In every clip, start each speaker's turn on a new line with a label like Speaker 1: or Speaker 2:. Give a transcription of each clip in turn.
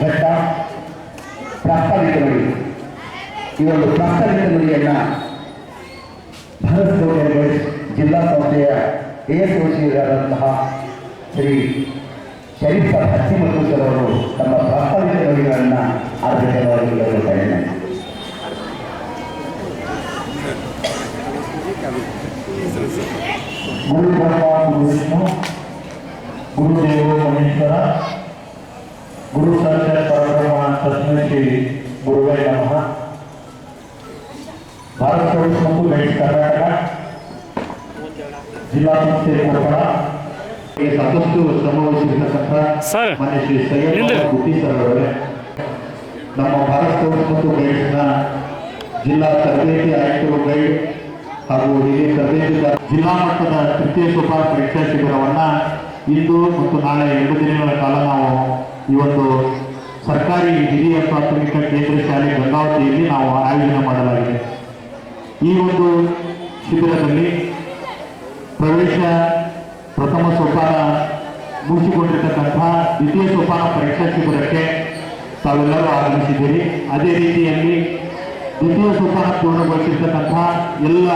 Speaker 1: ಘಟ್ಟ ಪ್ರಾಸ್ತಾವಿಕ ನುಡಿ ಈ ಒಂದು ಪ್ರಾಸ್ತಾವಿಕ ನುಡಿಯನ್ನು ಭಾರತ ಗೌರವ ಜಿಲ್ಲಾ ಸಂಸ್ಥೆಯ ಎಎಸ್ಒಸಿಯಾದಂತಹ ಶ್ರೀ ಶರೀಫ್ ಹತ್ತಿಮತ್ತು ಸರ್ ಅವರು ತಮ್ಮ ಪ್ರಾಸ್ತಾವಿಕ ನುಡಿಗಳನ್ನು ಆದ್ಯತೆಯಾಗಿ ಕೇಳಿಕೊಳ್ತಾ ಇದ್ದೇನೆ
Speaker 2: ಗುರು ಬ್ರಹ್ಮ ಗುರು ವಿಷ್ಣು ಗುರುದೇವ ಮಹೇಶ್ವರ ಗುರು ಸಾಕ್ಷಾತ್ ಪರಬ್ರಹ್ಮ ತತ್ವಕ್ಕೆ ಗುರುವೇ ನಮಃ. ಭಾರತ ಮತ್ತು ಗೈಡ್ಸ್ ಕರ್ನಾಟಕ ಜಿಲ್ಲಾ ಸಂಸ್ಥೆ ಕೊಪ್ಪಳ ಈ ಸಾಕಷ್ಟು ಶ್ರಮವಹಿಸಿರ್ತಕ್ಕಂಥ
Speaker 3: ಸರ್,
Speaker 2: ಮಾನ್ಯ ಶ್ರೀ ಸೈಯದ್ ಗುತ್ತಿ ಸರ್ ಅವರೇ. ನಮ್ಮ ಭಾರತ ಮತ್ತು ಗೈಡ್ಸ್ನ ಜಿಲ್ಲಾ ತರಬೇತಿ ಆಯುಕ್ತರು ಗೈಡ್ ಹಾಗೂ ಹಿರಿಯ ತರಬೇತಿದಾರ ಜಿಲ್ಲಾ ಮಟ್ಟದ ತೃತೀಯ ಸೋಪಾನ ಪರೀಕ್ಷಾ ಶಿಬಿರವನ್ನು ಇಂದು ಮತ್ತು ನಾಳೆ ಎರಡು ದಿನಗಳ ಕಾಲ ನಾವು ಒಂದು ಸರ್ಕಾರಿ ಹಿರಿಯ ಪ್ರಾಥಮಿಕ ಕೇಂದ್ರ ಶಾಲೆ ಗಂಗಾವತಿಯಲ್ಲಿ ನಾವು ಆಯೋಜನೆ ಮಾಡಲಾಗಿದೆ. ಈ ಒಂದು ಶಿಬಿರದಲ್ಲಿ ಪ್ರವೇಶ ಪ್ರಥಮ ಸೋಪಾನ ಮುಗಿಸಿಕೊಂಡಿರ್ತಕ್ಕಂಥ ದ್ವಿತೀಯ ಸೋಪಾನ ಪರೀಕ್ಷಾ ಶಿಬಿರಕ್ಕೆ ತಾವೆಲ್ಲರೂ ಆಗಮಿಸಿದ್ದೀರಿ. ಅದೇ ರೀತಿಯಲ್ಲಿ ದ್ವಿತೀಯ ಸೋಪಾನ ಪೂರ್ಣಗೊಳಿಸಿರ್ತಕ್ಕಂಥ ಎಲ್ಲ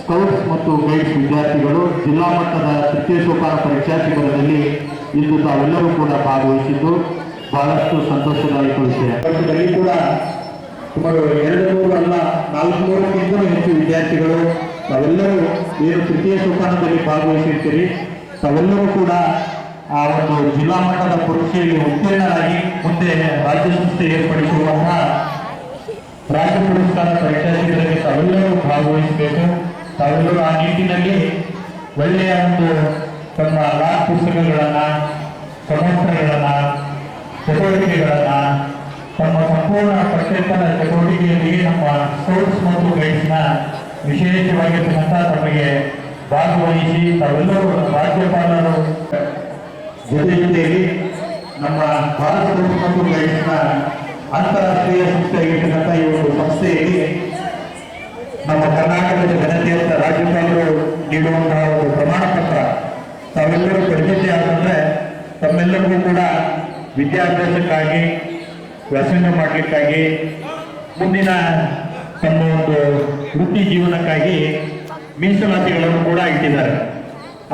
Speaker 2: ಸ್ಕೌಟ್ಸ್ ಮತ್ತು ಗೈಡ್ಸ್ ವಿದ್ಯಾರ್ಥಿಗಳು ಜಿಲ್ಲಾ ಮಟ್ಟದ ತೃತೀಯ ಸೋಪಾನ ಪರೀಕ್ಷಾ ಶಿಬಿರದಲ್ಲಿ ಇಂದು ತಾವೆಲ್ಲರೂ ಕೂಡ ಭಾಗವಹಿಸಿದ್ದು ಬಹಳಷ್ಟು ಸಂತೋಷದಾಯಕ ವಿಷಯ ಕೂಡ ಸುಮಾರು ಎರಡು ನೂರು ಅಲ್ಲ ನಾಲ್ಕು ನೂರಕ್ಕಿಂತಲೂ ಹೆಚ್ಚು ವಿದ್ಯಾರ್ಥಿಗಳು ತಾವೆಲ್ಲರೂ ಏನು ತೃತೀಯ ಸೋಪಾನದಲ್ಲಿ ಭಾಗವಹಿಸಿರ್ತೀರಿ. ತಾವೆಲ್ಲರೂ ಕೂಡ ಆ ಒಂದು ಜಿಲ್ಲಾ ಮಟ್ಟದ ಪರೀಕ್ಷೆಯಲ್ಲಿ ಉತ್ತೀರ್ಣರಾಗಿ ಮುಂದೆ ರಾಜ್ಯ ಸಂಸ್ಥೆ ಏರ್ಪಡಿಸಿರುವಂತಹ ರಾಜ್ಯ ಪುರಸ್ಕಾರ ಪರೀಕ್ಷಾ ಶಿಬಿರಕ್ಕೆ ತಾವೆಲ್ಲರೂ ಭಾಗವಹಿಸಬೇಕು. ತಾವೆಲ್ಲರೂ ಆ ನಿಟ್ಟಿನಲ್ಲಿ ಒಳ್ಳೆಯ ಒಂದು ತಮ್ಮ ಲಾ ಪುಸ್ತಕಗಳನ್ನು, ಸಮಸ್ಯೆಗಳನ್ನು, ಚಟುವಟಿಕೆಗಳನ್ನು, ತಮ್ಮ ಸಂಪೂರ್ಣ ಪಠ್ಯೇತರ ಚಟುವಟಿಕೆಯಲ್ಲಿ ನಮ್ಮ ಸ್ಕೌಟ್ಸ್ ಮತ್ತು ಗೈಡ್ಸ್ನ ವಿಶೇಷವಾಗಿರ್ತಕ್ಕಂಥ ತಮಗೆ ಭಾಗವಹಿಸಿ ತಾವೆಲ್ಲರೂ ರಾಜ್ಯಪಾಲರು ಜೊತೆ ಜೊತೆಯಲ್ಲಿ ನಮ್ಮ ಭಾರತ ಸ್ಕೌಟ್ಸ್ ಮತ್ತು ಗೈಡ್ಸ್ನ ಅಂತಾರಾಷ್ಟ್ರೀಯ ಸಂಸ್ಥೆಯಾಗಿರ್ತಕ್ಕಂಥ ಈ ಒಂದು ಸಂಸ್ಥೆಯಲ್ಲಿ ನಮ್ಮ ಕರ್ನಾಟಕದ ಜನತೆಯಂತ ರಾಜ್ಯಪಾಲರು ನೀಡುವಂತಹ ಒಂದು ಪ್ರಮಾಣ ಪತ್ರ ತಾವೆಲ್ಲರೂ ಪರಿಚಿತಿ ಆದ್ರೆ ತಮ್ಮೆಲ್ಲರಿಗೂ ಕೂಡ ವಿದ್ಯಾಭ್ಯಾಸಕ್ಕಾಗಿ, ವ್ಯಾಸಂಗ ಮಾಡಲಿಕ್ಕಾಗಿ, ಮುಂದಿನ ತಮ್ಮ ಒಂದು ವೃತ್ತಿ ಜೀವನಕ್ಕಾಗಿ ಮೀಸಲಾತಿಗಳನ್ನು ಕೂಡ ಇಟ್ಟಿದ್ದಾರೆ.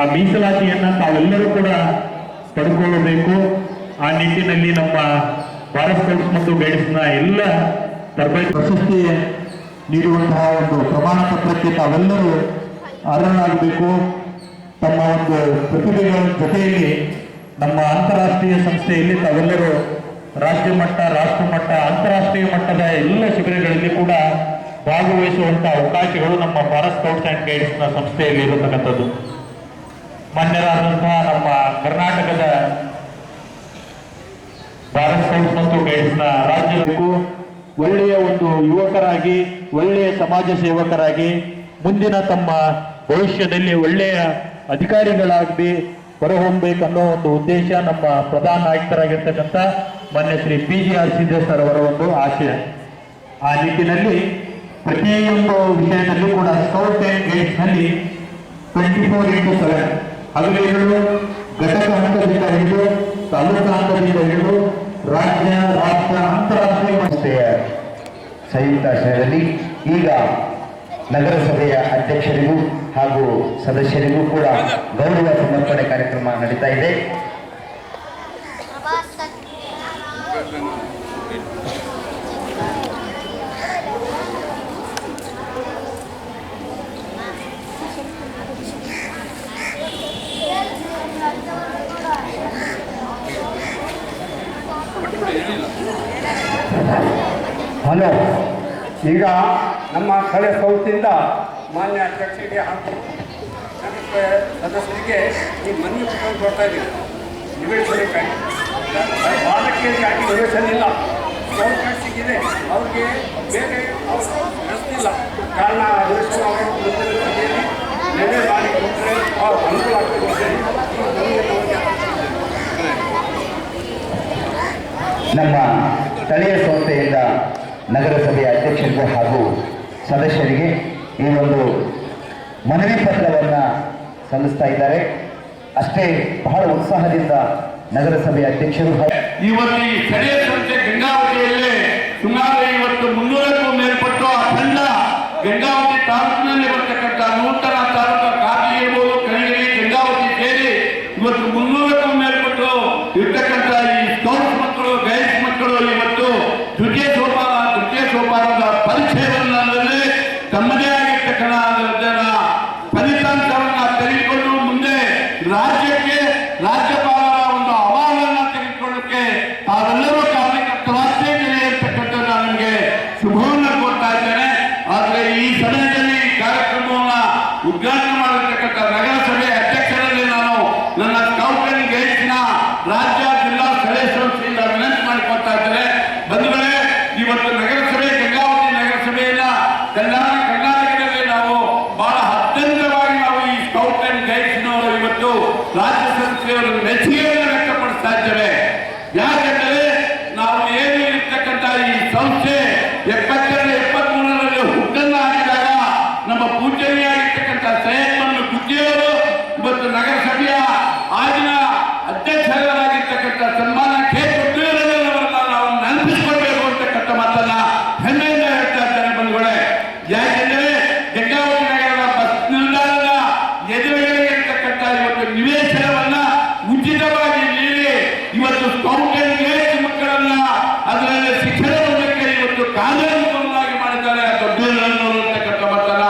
Speaker 2: ಆ ಮೀಸಲಾತಿಯನ್ನು ತಾವೆಲ್ಲರೂ ಕೂಡ ಪಡ್ಕೊಳ್ಳಬೇಕು. ಆ ನಿಟ್ಟಿನಲ್ಲಿ ನಮ್ಮ ಭಾರತ್ ಮತ್ತು ಗೈಡ್ಸ್ನ ಎಲ್ಲ ತರಬೇತಿ ಪ್ರಶಸ್ತಿ ನೀಡುವಂತಹ ಒಂದು ಪ್ರಮಾಣ ಪತ್ರಕ್ಕೆ ತಾವೆಲ್ಲರೂ ಅರ್ಹರಾಗಬೇಕು. ತಮ್ಮ ಒಂದು ಪ್ರತಿಭೆಗಳ ಜೊತೆಯಲ್ಲಿ ನಮ್ಮ ಅಂತಾರಾಷ್ಟ್ರೀಯ ಸಂಸ್ಥೆಯಲ್ಲಿ ತಾವೆಲ್ಲರೂ ರಾಜ್ಯ ಮಟ್ಟ, ರಾಷ್ಟ್ರ ಮಟ್ಟ, ಅಂತಾರಾಷ್ಟ್ರೀಯ ಮಟ್ಟದ ಎಲ್ಲ ಶಿಬಿರಗಳಲ್ಲಿ ಕೂಡ ಭಾಗವಹಿಸುವಂತಹ ಅವಕಾಶಗಳು ನಮ್ಮ ಭಾರತ್ ಸ್ಕೌಟ್ಸ್ ಅಂಡ್ ಗೈಡ್ಸ್ನ ಸಂಸ್ಥೆಯಲ್ಲಿ ಇರತಕ್ಕಂಥದ್ದು. ಮಾನ್ಯರಾದಂತಹ ನಮ್ಮ ಕರ್ನಾಟಕದ ಭಾರತ್ ಸ್ಕೌಟ್ಸ್ ಮತ್ತು ನ ರಾಜ್ಯಕ್ಕೂ ಒಳ್ಳೆಯ ಒಂದು ಯುವಕರಾಗಿ, ಒಳ್ಳೆಯ ಸಮಾಜ ಸೇವಕರಾಗಿ, ಮುಂದಿನ ತಮ್ಮ ಭವಿಷ್ಯದಲ್ಲಿ ಒಳ್ಳೆಯ ಅಧಿಕಾರಿಗಳಾಗಿ ಹೊರಹೊಮ್ಮಬೇಕನ್ನೋ ಒಂದು ಉದ್ದೇಶ ನಮ್ಮ ಪ್ರಧಾನ ಆಯುಕ್ತರಾಗಿರ್ತಕ್ಕಂಥ ಮಾನ್ಯ Shri P G R Siddeshwar ಅವರ ಒಂದು ಆಶಯ. ಆ ನಿಟ್ಟಿನಲ್ಲಿ ಪ್ರತಿಯೊಂದು ವಿಷಯದಲ್ಲೂ ಕೂಡ ಸ್ಕೌಟ್ ಅಂಡ್ ಗೈಡ್ಸ್ನಲ್ಲಿ ಟ್ವೆಂಟಿ ಫೋರ್ ಇಂಟು ಸೆವೆನ್ ಹಗಲಿಗಳು ಘಟಕ ಹಂತದಿಂದ ಹಿಡಿದು ತಾಲೂಕು ಹಂತದಿಂದ ಹಿಡಿದು ರಾಜ್ಯ, ರಾಷ್ಟ್ರ ಅಂತಾರಾಷ್ಟ್ರೀಯ
Speaker 1: ಸಂಸ್ಥೆಯ ಸಂಯುಕ್ತ ಆಶ್ರಯದಲ್ಲಿ ಈಗ ನಗರಸಭೆಯ ಅಧ್ಯಕ್ಷರಿಗೂ ಹಾಗೂ ಸದಸ್ಯರಿಗೂ ಕೂಡ ಗೌರವ ಸಮರ್ಪಣೆ ಕಾರ್ಯಕ್ರಮ ನಡೀತಾ ಇದೆ.
Speaker 4: ಹಲೋ ಈಗ ನಮ್ಮ ಕಳೆ ಸೌತಿಂದ ಮಾನ್ಯ ಅಧ್ಯಕ್ಷರಿಗೆ ಹಾಗೂ ಸದಸ್ಯರಿಗೆ ಈ ಮನವಿ ಪತ್ರ ಕೊಡ್ತಾ ಇದ್ದೀವಿ ನಿವೇಶನಕ್ಕಾಗಿ. ಬಾಲಕಿಯರಿಗಾಗಿ ನಿವೇಶನ ಇಲ್ಲ. ಇದೆ. ಅವ್ರಿಗೆ ಬೇರೆ ನಡೆಸ್ತಿಲ್ಲ ಕಾರಣ ನಿವೇಶನ ಅವರು ನೆಲೆ ಮಾಡಿ ಕೊಟ್ಟರೆ ಅವ್ರು ಅನುಕೂಲ ಆಗ್ತದೆ
Speaker 1: ನಮ್ಮ ಸ್ಥಳೀಯ ಸಂಸ್ಥೆಯಿಂದ ನಗರಸಭೆಯ ಅಧ್ಯಕ್ಷರಿಗೆ ಹಾಗೂ ಸದಸ್ಯರಿಗೆ ಈ ಒಂದು ಮನವಿ ಪತ್ರವನ್ನ ಸಲ್ಲಿಸ್ತಾ ಇದ್ದಾರೆ. ಅಷ್ಟೇ ಬಹಳ ಉತ್ಸಾಹದಿಂದ ನಗರಸಭೆ ಅಧ್ಯಕ್ಷರು
Speaker 3: ಇವತ್ತು ಈ ಸ್ಥಳೀಯ ಸಂಸ್ಥೆ ಗಂಗಾವತಿಯಲ್ಲಿ ಸುಮಾರು ಇವತ್ತು ಮುನ್ನೂರಕ್ಕೂ ಮೇಲ್ಪಟ್ಟು ಅಖಂಡ ಗಂಗಾವತಿ ತಾಲೂಕಿನಲ್ಲಿ ಬರ್ತಕ್ಕಂಥ ನೂತನ ತಾಲೂಕು ಕಾಫಿ ಇರ್ಬೋದು ಕಣಿಗಿರಿ ಗಂಗಾವತಿ ಸೇರಿ ಇವತ್ತು ಮುನ್ನೂರಕ್ಕೂ ಮೇಲ್ಪಟ್ಟು ಇರ್ತಕ್ಕಂಥ ಈ ಸ್ಕೌಟ್ಸ್ ಮಕ್ಕಳು ಗೈಡ್ಸ್ ಮಕ್ಕಳು ಇವತ್ತು ದ್ವಿತೀಯ ಸೋಪಾನ ತೃತೀಯ ಸೋಪಾನದ ಪರಿಚಯವನ್ನಲ್ಲಿ ತಮ್ಮದೇ ಆಗಿರ್ತಕ್ಕಂಥ ಜನ ಫಲಿತಾಂಶವನ್ನ ತೆಗೆದುಕೊಂಡು ಮುಂದೆ ರಾಜ್ಯಕ್ಕೆ ರಾಜ್ಯಪಾಲರ ಒಂದು ಅಹವಾಲನ್ನ ತೆಗೆದುಕೊಳ್ಳಕ್ಕೆ ತಾವೆಲ್ಲರೂ ಕಾರ್ಯಕರ್ತರಾಗ್ತೇನೆ ಅಂತಕ್ಕಂಥ ನಾನು ನಿಮಗೆ ಶುಭವನ್ನು ಕೊಡ್ತಾ ಇದ್ದೇನೆ ಆದರೆ ಈ ಸಮಯದಲ್ಲಿ ಈ ಕಾರ್ಯಕ್ರಮವನ್ನ ಉದ್ಘಾಟನೆ ಮಾಡಿರ್ತಕ್ಕಂಥ ನಗರಸಭೆ ಅಧ್ಯಕ್ಷರಲ್ಲಿ ನಾನು ನನ್ನ ಸ್ಕೌಟ್ ಅಂಡ್ ಗೈಡ್ಸ್ನ ರಾಜ್ಯ ಜಿಲ್ಲಾ ಸ್ಥಳೀಯ ಸಂಸ್ಥೆಯಿಂದ ವಿನಂತಿ ಮಾಡಿಕೊಳ್ತಾ ಇದ್ದೇನೆ ಬಂಧುಗಳೇ ಇವತ್ತು ನಗರಸಭೆ ಗಂಗಾವತಿ ನಗರಸಭೆಯನ್ನ ಕಲ್ಯಾಣ ಕರ್ನಾಟಕದಲ್ಲಿ ನಾವು ಬಹಳ ಅತ್ಯಂತವಾಗಿ ನಾವು ಈ ಸ್ಕೌಟ್ ಅಂಡ್ ಗೈಡ್ಸ್ನವರು ಇವತ್ತು ರಾಜ್ಯ ಸಂಸ್ಥೆಯವರು ಮೆಚ್ಚುಗೆಯನ್ನು ವ್ಯಕ್ತಪಡಿಸ್ತಾ ಇದ್ದೇವೆ ಯಾಕೆಂದರೆ ನಾವು ಏನು ಇರ್ತಕ್ಕಂಥ ಈ ಸಂಸ್ಥೆ ಎಪ್ಪತ್ತೆರಡು ಎಪ್ಪತ್ಮೂರರಲ್ಲಿ ಹುಟ್ಟನ್ನು ಹಾಕಿದಾಗ ನಮ್ಮ ಪೂಜನೀಯಾಗಿರ್ತಕ್ಕಂಥ ಸೈಯದ್ಮನ್ನು ಗುಜ್ಜಿಯವರು ಇವತ್ತು ನಗರಸಭೆಯ ಆಗಿನ ಅಧ್ಯಕ್ಷರಾಗಿರ್ತಕ್ಕಂಥ ಸನ್ಮಾನ ಕೆ ಅವರನ್ನ ನಾವು ನೆನಪಿಸಿಕೊಳ್ಬೇಕು ಅಂತಕ್ಕಂಥ ಮಾತನ್ನ ಹೆಮ್ಮೆಯಿಂದ ಹೇಳ್ತಾ ಇದ್ದಾರೆ ಬಂಧುಗಳೇ ಯಾಕೆಂದರೆ ಗಂಗಾವತಿ ನಗರದ ಬಸ್ ನಿಲ್ದಾಣದ ಎದುರುಗಡೆ ಇರ್ತಕ್ಕಂಥ ಇವತ್ತು ನಿವೇಶನವನ್ನ ಉಚಿತವಾಗಿ ನೀಡಿ ಇವತ್ತು ಸ್ಕೌಟ್ ಅಂಡ್ ಗೈಡ್ಸ್ ಮಕ್ಕಳನ್ನ ಅದರಲ್ಲಿ ಶಿಕ್ಷಣಕ್ಕೆ ಇವತ್ತು ಕಾನೂನುಬದ್ಧವಾಗಿ ಮಾಡಿದ್ದಾರೆ ಆ ದೊಡ್ಡೂರನ್ನು ಅಂತಕ್ಕಂಥ ಮಾತನ್ನ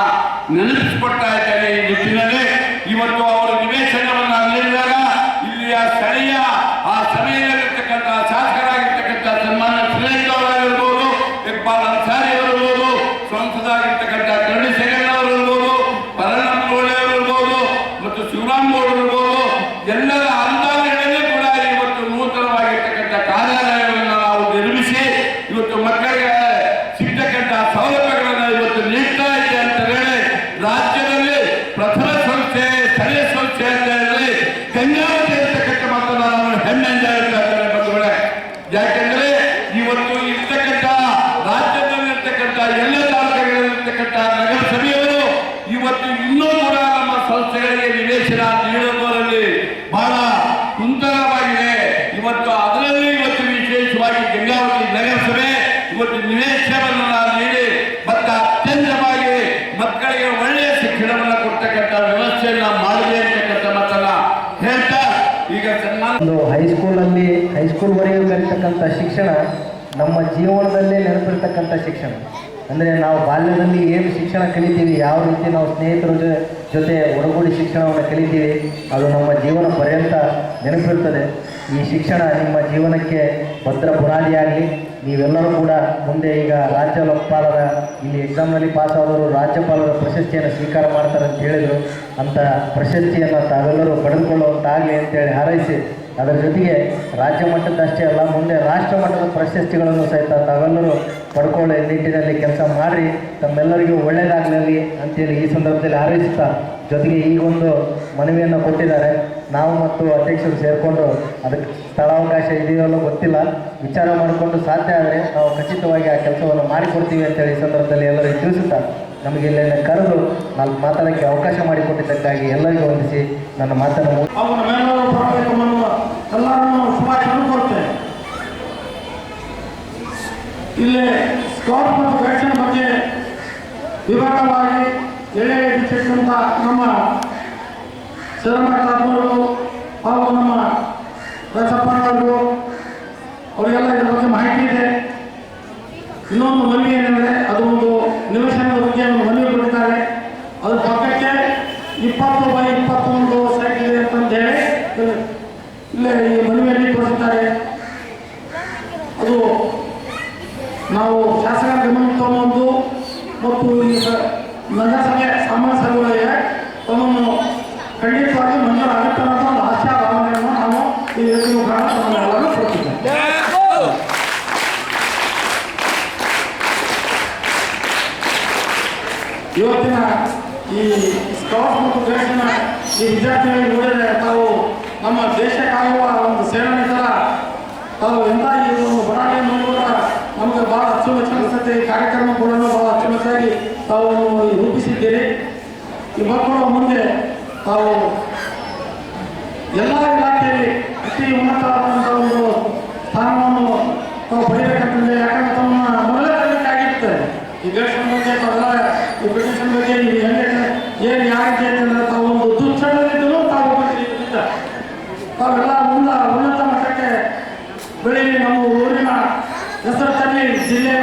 Speaker 3: ನೆನಪಿಸಿಕೊಡ್ತಾ ಇದ್ದಾರೆ ಈ ನಿಟ್ಟಿನಲ್ಲಿ ಇವತ್ತು ಅವರು ನಿವೇಶನವನ್ನ ನೀಡಿದಾಗ ಇಲ್ಲಿಯ ಸ್ಥಳೀಯ ಆ ಸಮಯದಲ್ಲಿರ್ತಕ್ಕಂಥ ಶಾಸಕರಾಗಿರ್ತಕ್ಕಂಥ ಸನ್ಮಾನ್ಯ ಶ್ರೀಲಂಕಾ ಅವರಾಗಿರ್ಬೋದು ಇಕ್ಬಾಲ್ ಅನ್ಸಾರಿ ಅವರಿರ್ಬೋದು ಸಂಸದಾಗಿರ್ತಕ್ಕಂಥ ಕರಡಿ ಶೇಖರ್ ಅವರು ಇರ್ಬೋದು ಪರಣ್ಣಮ್ಮನೋಳೆ ಅವರು ಇರ್ಬೋದು ಮತ್ತು ಶಿವರಾಮ್ ಗೌಡ ಇರ್ಬೋದು ಎಲ್ಲರ ಅನುದಾನಗಳಲ್ಲಿ ಕೂಡ ಇವತ್ತು ನೂತನವಾಗಿರ್ತಕ್ಕಂಥ ಕಾರ್ಯಾಲಯವನ್ನು ನಾವು ನಿರ್ಮಿಸಿ ಇವತ್ತು ಮಕ್ಕಳಿಗೆ ಸಿಗ್ತಕ್ಕಂಥ ಸೌಲಭ್ಯಗಳನ್ನು ಇವತ್ತು ನೀಡ್ತಾ ಇದೆ ಅಂತ ಹೇಳಿ ರಾಜ್ಯದಲ್ಲಿ ಪ್ರಥಮ ಸಂಸ್ಥೆ ಸ್ಥಳೀಯ ಸಂಸ್ಥೆ ಅಂತ ಹೇಳಿ ಗಂಗಾವತಿ ಇರ್ತಕ್ಕಂಥ ಮಾತನ್ನ ನಾನು ಹೆಮ್ಮೆಯಿಂದ ಹೇಳ್ತಾ ಇದ್ದೇನೆ ಬಂಧುಗಳೇ ಯಾಕೆಂದ್ರೆ ಇವತ್ತು ಇರ್ತಕ್ಕಂಥ ರಾಜ್ಯದಲ್ಲಿ ಇರ್ತಕ್ಕಂಥ ಎಲ್ಲ ತಾಲೂಕುಗಳಲ್ಲಿರ್ತಕ್ಕಂಥ ನಗರಸಭೆಯವರು ಇವತ್ತು ಇನ್ನೂ ಕೂಡ ನಮ್ಮ ಸಂಸ್ಥೆಗಳಿಗೆ ನಿವೇಶನ ನೀಡುವುದರಲ್ಲಿ ಬಹಳ ಕುಂತಲವಾಗಿದೆ ಇವತ್ತು ಅದರಲ್ಲಿ ಇವತ್ತು ವಿಶೇಷವಾಗಿ ಗಂಗಾವತಿ ನಗರಸಭೆ ಇವತ್ತು ನಿವೇಶನವನ್ನು ನೀಡಿ ಮತ್ತು ಅತ್ಯಂತವಾಗಿ ಮಕ್ಕಳಿಗೆ ಒಳ್ಳೆಯ ಶಿಕ್ಷಣವನ್ನು ಕೊಡ್ತಕ್ಕಂಥ ವ್ಯವಸ್ಥೆಯನ್ನ ಮಾಡಿದೆ ಅಂತಕ್ಕಂಥ ಮಾತನ್ನ ಹೇಳ್ತಾ ಈಗ ಸನ್ಮಾನ
Speaker 5: ಒಂದು ಹೈಸ್ಕೂಲಲ್ಲಿ ಹೈಸ್ಕೂಲ್ವರೆಗೂ ಕಲಿತಕ್ಕಂಥ ಶಿಕ್ಷಣ ನಮ್ಮ ಜೀವನದಲ್ಲೇ ನೆನಪಿರ್ತಕ್ಕಂಥ ಶಿಕ್ಷಣ. ಅಂದರೆ ನಾವು ಬಾಲ್ಯದಲ್ಲಿ ಏನು ಶಿಕ್ಷಣ ಕಲಿತೀವಿ, ಯಾವ ರೀತಿ ನಾವು ಸ್ನೇಹಿತರ ಜೊತೆ ಒಡಗೂಡಿ ಶಿಕ್ಷಣವನ್ನು ಕಲಿತೀವಿ, ಅದು ನಮ್ಮ ಜೀವನ ಪರ್ಯಂತ ನೆನಪಿರ್ತದೆ ಈ ಶಿಕ್ಷಣ ನಿಮ್ಮ ಜೀವನಕ್ಕೆ ಭದ್ರ ಬುನಾದಿಯಾಗಲಿ ನೀವೆಲ್ಲರೂ ಕೂಡ ಮುಂದೆ ಈಗ ರಾಜ್ಯಪಾಲರ, ಇಲ್ಲಿ ಎಕ್ಸಾಮ್ನಲ್ಲಿ ಪಾಸಾದವರು ರಾಜ್ಯಪಾಲರ ಪ್ರಶಸ್ತಿಯನ್ನು ಸ್ವೀಕಾರ ಮಾಡ್ತಾರೆ ಅಂತ ಹೇಳಿದರು. ಅಂಥ ಪ್ರಶಸ್ತಿಯನ್ನು ತಾವೆಲ್ಲರೂ ಪಡೆದುಕೊಳ್ಳುವಂತಾಗಲಿ ಅಂತೇಳಿ ಹಾರೈಸಿ ಅದರ ಜೊತೆಗೆ ರಾಜ್ಯ ಮಟ್ಟದಷ್ಟೇ ಅಲ್ಲ, ಮುಂದೆ ರಾಷ್ಟ್ರ ಮಟ್ಟದ ಪ್ರಶಸ್ತಿಗಳನ್ನು ಸಹಿತ ತಾವೆಲ್ಲರೂ ಪಡ್ಕೊಳ್ಳೋ, ನಿಟ್ಟಿನಲ್ಲಿ ಕೆಲಸ ಮಾಡಿ ತಮ್ಮೆಲ್ಲರಿಗೂ ಒಳ್ಳೆಯದಾಗಲಿ ಅಂತೇಳಿ ಈ ಸಂದರ್ಭದಲ್ಲಿ ಆರೈಸುತ್ತಾ ಜೊತೆಗೆ ಈಗೊಂದು ಮನವಿಯನ್ನು ಕೊಟ್ಟಿದ್ದಾರೆ. ನಾವು ಮತ್ತು ಅಧ್ಯಕ್ಷರು ಸೇರಿಕೊಂಡು ಅದಕ್ಕೆ ಸ್ಥಳಾವಕಾಶ ಇದೆಯಲ್ಲೋ ಗೊತ್ತಿಲ್ಲ. ವಿಚಾರ ಮಾಡಿಕೊಂಡು ಸಾಧ್ಯ ಆದರೆ ನಾವು ಖಚಿತವಾಗಿ ಆ ಕೆಲಸವನ್ನು ಮಾಡಿಕೊಡ್ತೀವಿ ಅಂತೇಳಿ ಈ ಸಂದರ್ಭದಲ್ಲಿ ಎಲ್ಲರಿಗೂ ತಿಳಿಸುತ್ತಾ ನಮಗೆ ಕರೆದು ನಾಲ್ಕು ಮಾತಾಡೋಕ್ಕೆ ಅವಕಾಶ ಮಾಡಿಕೊಟ್ಟಿದ್ದಕ್ಕಾಗಿ ಎಲ್ಲರಿಗೂ ವಂದಿಸಿ ನನ್ನ ಮಾತನ್ನು
Speaker 6: ಎಲ್ಲರನ್ನು ಶುಭಾಶಯ ಕೊಡ್ತೇನೆ. ಇಲ್ಲಿ ಸ್ಕೌಟ್ ಮತ್ತು ಗೈಡ್ಸ್ನ ಬಗ್ಗೆ ವಿವರವಾಗಿ ಎಳೆ ಇಟ್ಟಿರ್ತಕ್ಕಂಥ ನಮ್ಮ ಸಿದ್ದರಾಮಯ್ಯವರು ಹಾಗೂ ನಮ್ಮ ರಸಪ್ಪನವರು ಅವರಿಗೆಲ್ಲ ಇದ್ರ ಬಗ್ಗೆ ಮಾಹಿತಿ ಇದೆ ಇನ್ನೊಂದು ಮನವಿ ಏನೆಂದರೆ ಅದು ಒಂದು ನಿವೇಶನದ ಬಗ್ಗೆ ಒಂದು ಮನವಿ ಕೊಟ್ಟಿದ್ದಾರೆ ಅದ್ರ ಪಕ್ಕಕ್ಕೆ ಇಪ್ಪತ್ತು ಬೈ ಇಪ್ಪತ್ತೊಂದು ಸೈಟ್ ಇದೆ ಅಂತ ಹೇಳಿ ಇಲ್ಲೇ ಈ ಮನವಿಯಲ್ಲಿ ಕೊಡುತ್ತಾರೆ ಅದು ನಾವು ಶಾಸಕ ಗಮನಕ್ಕೆ ತಗೊಂಡು ಮತ್ತು ಈ ನಗರಸಭೆ ಸಾಮಾನ್ಯ ಸಭೆಗಳಿಗೆ ತಮ್ಮನ್ನು ಖಂಡಿತವಾಗಿ ಮಂಜೂರಾಗುತ್ತೆ ಅನ್ನೋ ಒಂದು ಆಶಾ ಭಾವನೆಯನ್ನು ನಾವು ಈ ರೀತಿ ಮುಖಾಂತರ ತಮ್ಮೆಲ್ಲರೂ ಇವತ್ತಿನ ಈ ಸ್ಕೌಟ್ ಮತ್ತು ಗೈಡ್ಸ್ನ ಈ ವಿದ್ಯಾರ್ಥಿಗಳಿಗೆ ನೋಡಿದರೆ ತಾವು ನಮ್ಮ ದೇಶ ಕಾಯುವ ಒಂದು ಥರ ತಾವು ಎಂಥ ಈ ಒಂದು ಬಡಾಣೆ ಮೂಲಕ ನಮಗೆ ಭಾಳ ಅಚ್ಚುಮೆಚ್ಚು ಅನಿಸುತ್ತೆ. ಈ ಕಾರ್ಯಕ್ರಮ ಕೂಡ ಭಾಳ ಅಚ್ಚುಮೆಚ್ಚಾಗಿ ತಾವು ರೂಪಿಸಿದ್ದೀರಿ. ಈ ಮಕ್ಕಳು ಮುಂದೆ ತಾವು ಎಲ್ಲ ಇಲಾಖೆಯಲ್ಲಿ ಅತಿ ಉನ್ನತವಾದಂಥ ಒಂದು ಸ್ಥಾನವನ್ನು ತಾವು ಪಡೆಯಬೇಕಂತಂದ್ರೆ ಯಾಕಂದ್ರೆ ತಮ್ಮ ಮೊದಲೇ ಆಗಿರ್ತಾರೆ ಈ ದೇಶದ ಬಗ್ಗೆ ಈ ಪಿಟಿಷನ್ ಬಗ್ಗೆ ಹೆಂಗೆ ಏನು ಯಾವ ರೀತಿ ಐತೆ ಅಂದ್ರೆ ತಾವು ಒಂದು ದುಶ್ಚಟದಲ್ಲಿದ್ದೂ ತಾವು ಬಂದಿದ್ದೀರ ತಾವೆಲ್ಲ ಮುಂದ ಉನ್ನತ ಮಟ್ಟಕ್ಕೆ ಬೆಳೀಲಿ ನಮ್ಮ ಊರಿನ ಹೆಸರು ತರಲಿ ಜಿಲ್ಲೆಯ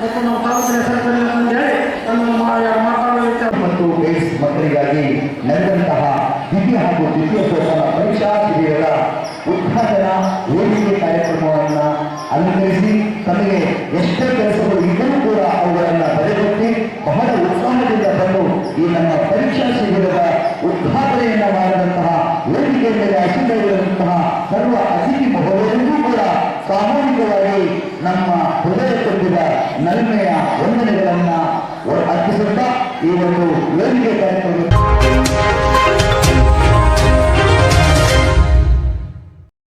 Speaker 6: ಮತ್ತು ನಮ್ಮ ತಾಲೂಕಿನ ಹೆಸರು ಅಂತ ಹೇಳಿ
Speaker 1: ಮತ್ತು ಬೇಸ್ ಮಕ್ಕಳಿಗಾಗಿ ನಡೆದಂತಹ ದ್ವಿತೀಯ ಹಾಗೂ ದ್ವಿತೀಯ ಸೋಪಾನ ಪರೀಕ್ಷಾ ಶಿಬಿರದ ಉದ್ಘಾಟನಾ ವೇದಿಕೆ ಕಾರ್ಯಕ್ರಮವನ್ನು ಅಲಂಕರಿಸಿ ತಮಗೆ ಎಷ್ಟೇ ಕೆಲಸಗಳು ಇದ್ದರೂ ಕೂಡ ಅವುಗಳನ್ನು ಬರೆದುಕೊಟ್ಟು ಬಹಳ ಉತ್ಸಾಹದಿಂದ ಬಂದು ಈ ನಮ್ಮ ಪರೀಕ್ಷಾ ಶಿಬಿರದ ಉದ್ಘಾಟನೆಯನ್ನು ಮಾಡಿದಂತಹ ವೇದಿಕೆ ಮೇಲೆ ಅಸಿಂಧವಿರುವಂತಹ ಸರ್ವ ಅತಿಥಿ ಮಹೋದಯರಿಗೂ ಕೂಡ ತುಂಬಿದ ನಲ್ಮೆಯ ಹೊಂದನೆಗಳನ್ನು ಅರ್ಪಿಸುತ್ತಾ ಈ ಒಂದು ಯೋಜಿಗೆ ಕಾರ್ಯಕ್ರಮ